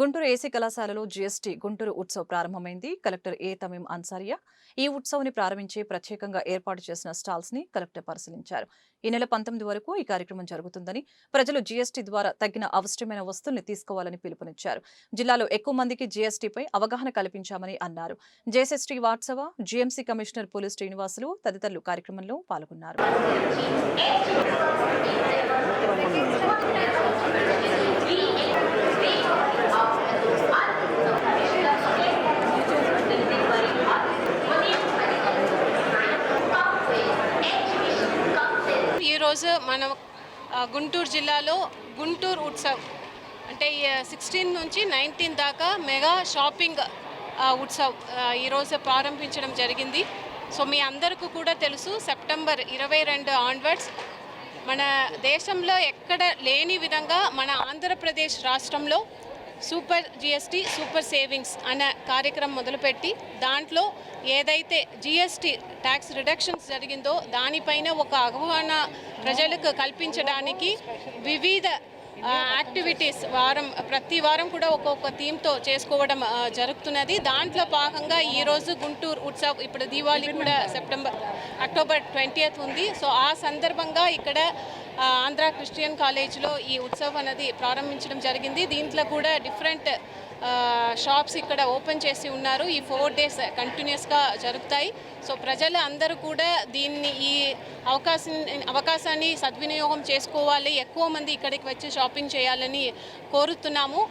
Guntur AC కళాశాలలో GST Guntur Utsav ప్రారంభమైంది. Collector ఏ తమీం అన్సారియా ఈ ఉత్సవ్ని ప్రారంభించి ప్రత్యేకంగా ఏర్పాటు చేసిన స్టాల్స్ని కలెక్టర్ పరిశీలించారు. ఈ నెల పంతొమ్మిది వరకు ఈ కార్యక్రమం జరుగుతుందని ప్రజలు జీఎస్టీ ద్వారా తగిన అవసరమైన వస్తువుల్ని తీసుకోవాలని పిలుపునిచ్చారు. జిల్లాలో ఎక్కువ మందికి జీఎస్టీపై అవగాహన కల్పించామని అన్నారు. జేఎస్ఎస్టీ వాట్సవ జీఎంసీ కమిషనర్ పోలీస్ శ్రీనివాసులు తదితరులు కార్యక్రమంలో పాల్గొన్నారు. ఈరోజు మనం గుంటూరు జిల్లాలో గుంటూరు ఉత్సవ్ అంటే సిక్స్టీన్ నుంచి నైన్టీన్ దాకా మెగా షాపింగ్ ఉత్సవ్ ఈరోజు ప్రారంభించడం జరిగింది. సో మీ అందరికీ కూడా తెలుసు సెప్టెంబర్ ఇరవై రెండు ఆన్వర్డ్స్. మన దేశంలో ఎక్కడ లేని విధంగా మన ఆంధ్రప్రదేశ్ రాష్ట్రంలో సూపర్ జిఎస్టీ సూపర్ సేవింగ్స్ అనే కార్యక్రమం మొదలుపెట్టి దాంట్లో ఏదైతే జిఎస్టీ ట్యాక్స్ రిడక్షన్స్ జరిగిందో దానిపైన ఒక అవగాహన ప్రజలకు కల్పించడానికి వివిధ యాక్టివిటీస్ వారం ప్రతి వారం కూడా ఒక్కొక్క థీమ్తో చేసుకోవడం జరుగుతున్నది. దాంట్లో భాగంగా ఈరోజు గుంటూరు ఉత్సవ్ ఇప్పుడు దీవాళి కూడా సెప్టెంబర్ అక్టోబర్ ట్వంటీ ఉంది. సో ఆ సందర్భంగా ఇక్కడ ఆంధ్ర క్రిస్టియన్ కాలేజ్లో ఈ ఉత్సవం అనేది ప్రారంభించడం జరిగింది. దీంట్లో కూడా డిఫరెంట్ షాప్స్ ఇక్కడ ఓపెన్ చేసి ఉన్నారు. ఈ ఫోర్ డేస్ కంటిన్యూస్గా జరుగుతాయి సో ప్రజలు అందరూ కూడా దీన్ని ఈ అవకాశం అవకాశాన్ని సద్వినియోగం చేసుకోవాలి ఎక్కువ మంది ఇక్కడికి వచ్చి షాపింగ్ చేయాలని కోరుతున్నాము.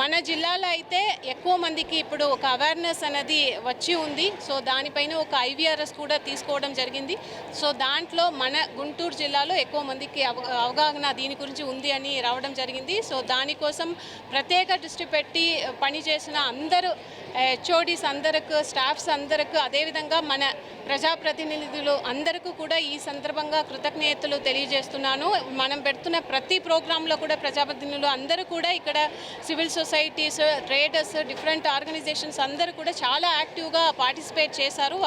మన జిల్లాలో అయితే ఎక్కువ మందికి ఇప్పుడు ఒక అవేర్నెస్ అనేది వచ్చి ఉంది. సో దానిపైన ఒక ఐవీఆర్ఎస్ కూడా తీసుకోవడం జరిగింది. సో దాంట్లో మన గుంటూరు జిల్లాలో ఎక్కువ మందికి అవగాహన దీని గురించి ఉంది అని రావడం జరిగింది. సో దానికోసం ప్రత్యేక దృష్టి పెట్టి పనిచేసిన అందరూ హెచ్ఓడిస్ అందరికి స్టాఫ్స్ అందరికి అదేవిధంగా మన ప్రజాప్రతినిధులు అందరికీ కూడా ఈ సందర్భంగా కృతజ్ఞతలు తెలియజేస్తున్నాను. మనం పెడుతున్న ప్రతి ప్రోగ్రాంలో కూడా ప్రజాప్రతినిధులు అందరూ కూడా ఇక్కడ civil societies traders different organisations అందరూ కూడా చాలా యాక్టివ్గా పార్టిసిపేట్ చేశారు.